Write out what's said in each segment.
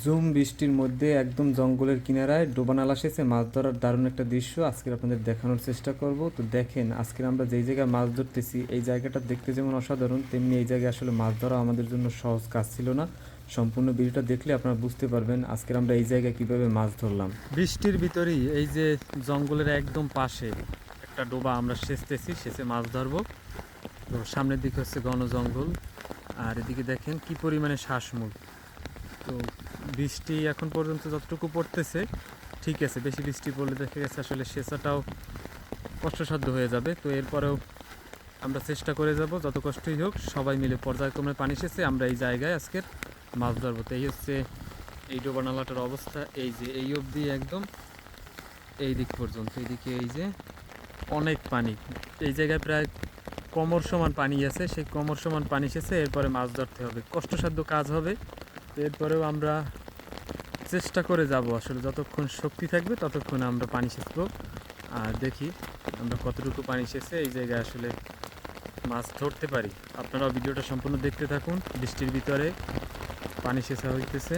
Zoom বৃষ্টির মধ্যে একদম জঙ্গলের কিনারায় ডোবানালা সেচে মাছ ধরার দারুণ একটা দৃশ্য আজকে আপনাদের দেখানোর চেষ্টা করব। তো দেখেন আজকে আমরা যেই জায়গায় মাছ ধরতেছি, এই জায়গাটা দেখতে যেমন অসাধারণ, তেমনি এই জায়গায় আসলে মাছ ধরা আমাদের জন্য সহজ কাজ ছিল না। সম্পূর্ণ ভিডিওটা দেখলে আপনারা বুঝতে পারবেন আজকে আমরা এই জায়গায় কীভাবে মাছ ধরলাম। বৃষ্টির ভিতরেই এই যে জঙ্গলের একদম পাশে একটা ডোবা আমরা সেচতেছি, সেচে মাছ ধরবো। তো সামনের দিকে হচ্ছে ঘন জঙ্গল, আর এদিকে দেখেন কি পরিমাণে শ্বাসমূল। তো বৃষ্টি এখন পর্যন্ত যতটুকু পড়তেছে, ঠিক আছে, বেশি বৃষ্টি পড়লে দেখা গেছে আসলে সেচাটাও কষ্টসাধ্য হয়ে যাবে। তো এরপরেও আমরা চেষ্টা করে যাব, যত কষ্টই হোক, সবাই মিলে পর্যায়ক্রমে পানি সেচে আমরা এই জায়গায় আজকের মাছ ধরবো। তো এই হচ্ছে এই ডোবানালাটার অবস্থা, এই যে এই অবধি একদম এই দিক পর্যন্ত এইদিকে এই যে অনেক পানি। এই জায়গায় প্রায় কমর সমান পানি আছে, সেই কমর সমান পানি সেচে এরপরে মাছ ধরতে হবে। কষ্টসাধ্য কাজ হবে। এরপরেও আমরা চেষ্টা করে যাব আসলে। যতক্ষণ শক্তি থাকবে, ততক্ষণ আমরা পানি সেচবো। আর দেখি আমরা কতটুকু পানি সেচে এই জায়গায় আসলে মাছ ধরতে পারি। আপনারা ভিডিওটা সম্পূর্ণ দেখতে থাকুন। বৃষ্টির ভিতরে পানি সেচা হইতেছে।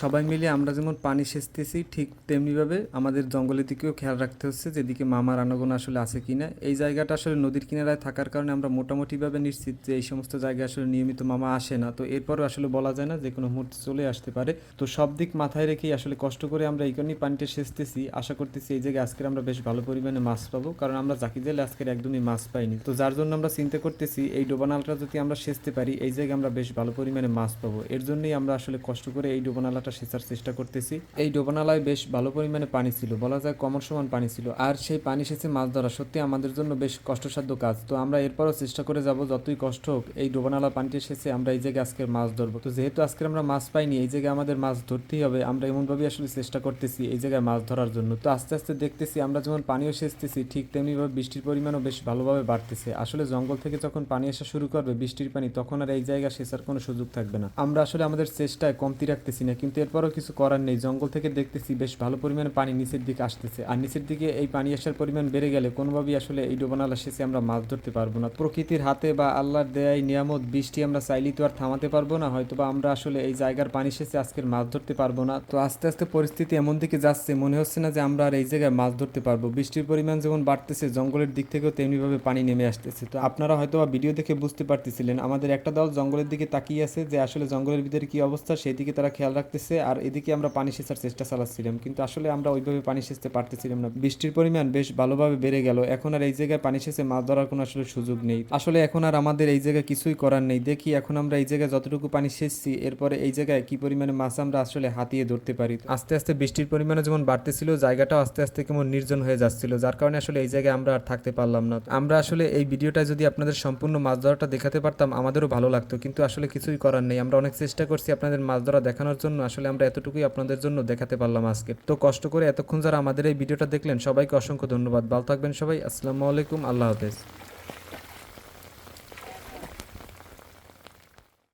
সবাই মিলে আমরা যেমন পানি সেচতেছি, ঠিক তেমনিভাবে আমাদের জঙ্গলের দিকেও খেয়াল রাখতে হচ্ছে যেদিকে মামার আনাগোনা আসলে আছে কি না এই জায়গাটা আসলে নদীর কিনারায় থাকার কারণে আমরা মোটামুটিভাবে নিশ্চিত যে এই সমস্ত জায়গায় আসলে নিয়মিত মামা আসে না। তো এরপরও আসলে বলা যায় না যে কোনো মুহূর্তে চলে আসতে পারে। তো সব দিক মাথায় রেখেই আসলে কষ্ট করে আমরা এই কারণেই পানিটা সেচতেছি। আশা করতেছি এই জায়গায় আজকের আমরা বেশ ভালো পরিমাণে মাছ পাবো, কারণ আমরা জাকি জেলে আজকের একদমই মাছ পাইনি। তো যার জন্য আমরা চিন্তা করতেছি, এই ডোবানালটা যদি আমরা সেচতে পারি, এই জায়গায় আমরা বেশ ভালো পরিমাণে মাছ পাবো। এর জন্যই আমরা আসলে কষ্ট করে এই ডোবানালাটা সেচার চেষ্টা করতেছি। এই ডোবানালায় বেশ ভালো পরিমাণে পানি ছিল, বলা যায় কমর সমান পানি ছিল। আর সেই পানি সেচে মাছ ধরা সত্যি আমাদের জন্য বেশ কষ্টসাধ্য কাজ। তো আমরা এরপরও চেষ্টা করে যাব, যতই কষ্ট হোক, এই ডোবানালা পানিটি সেচে আমরা এই জায়গায় আজকে মাছ ধরবো। তো যেহেতু আজকে আমরা মাছ পাইনি, এই জায়গায় আমাদের মাছ ধরতেই হবে। আমরা এমনভাবে আসলে চেষ্টা করতেছি এই জায়গায় মাছ ধরার জন্য। তো আস্তে আস্তে দেখতেছি আমরা যেমন পানিও সেচতেছি, ঠিক তেমনিভাবে বৃষ্টির পরিমাণও বেশ ভালোভাবে বাড়তেছে। আসলে জঙ্গল থেকে যখন পানি আসা শুরু করবে বৃষ্টির পানি, তখন আর এই জায়গা সেচার কোনো সুযোগ থাকবে না। আমরা আসলে আমাদের চেষ্টায় কমতি রাখতেছি না কিন্তু এরপরও কিছু করার নেই। জঙ্গল থেকে দেখতেছি বেশ ভালো পরিমাণে পানি নিচের দিকে আসতেছে। আর নিচের দিকে এই পানি আসার পরিমাণ বেড়ে গেলে কোনোভাবেই আসলে এই ডোবানালা শেষে আমরা মাছ ধরতে পারব না। প্রকৃতির হাতে বা আল্লাহর দেয়াই নিয়ামত, বৃষ্টি আমরা চাইলেই তো আর থামাতে পারব না। হয়তো বা আমরা আসলে এই জায়গার পানি শেষে আজকের মাছ ধরতে পারব না। তো আস্তে আস্তে পরিস্থিতি এমন দিকে যাচ্ছে, মনে হচ্ছে না যে আমরা আর এই জায়গায় মাছ ধরতে পারব। বৃষ্টির পরিমাণ যেমন বাড়তেছে, জঙ্গলের দিক থেকেও তেমনিভাবে পানি নেমে আসতেছে। তো আপনারা হয়তো বা ভিডিও দেখে বুঝতে পারতেছিলেন, আমাদের একটা দল জঙ্গলের দিকে তাকিয়ে আছে যে আসলে জঙ্গলের ভিতরে কি অবস্থা, সেই দিকে তারা খেয়াল রাখতেছে আর এদিকে আমরা পানি সেচার চেষ্টা চালাচ্ছিলাম। কিন্তু আসলে আমরা ওইভাবে পানি সেচতে পারতেছিলাম না। বৃষ্টির পরিমাণ বেশ ভালোভাবে বেড়ে গেল। এখন আর এই জায়গায় পানি সেচে মাছ ধরার কোনো আসলে সুযোগ নেই। আসলে এখন আর আমাদের এই জায়গায় কিছুই করার নেই। দেখি এখন আমরা এই জায়গায় যতটুকু পানি সেচছি, এরপরে এই জায়গায় কি পরিমাণে মাছ আমরা আসলে হাতিয়ে ধরতে পারি। আস্তে আস্তে বৃষ্টির পরিমাণে যেমন বাড়তেছিল, জায়গাটাও আস্তে আস্তে কেমন নির্জন হয়ে যাচ্ছিল, যার কারণে আসলে এই জায়গায় আমরা আর থাকতে পারলাম না। আমরা আসলে এই ভিডিওটা যদি আপনাদের সম্পূর্ণ মাছ ধরাটা দেখাতে পারতাম, আমাদেরও ভালো লাগতো। কিন্তু আসলে কিছুই করার নেই। আমরা অনেক চেষ্টা করছি আপনাদের মাছ ধরা দেখানোর জন্য। আসলে আমরা এতটুকুই আপনাদের জন্য দেখাতে পারলাম আজকে। তো কষ্ট করে এতক্ষণ যারা আমাদের এই ভিডিওটা দেখলেন, সবাইকে অসংখ্য ধন্যবাদ। ভালো থাকবেন সবাই। আসসালামু আলাইকুম। আল্লাহ হাফেজ।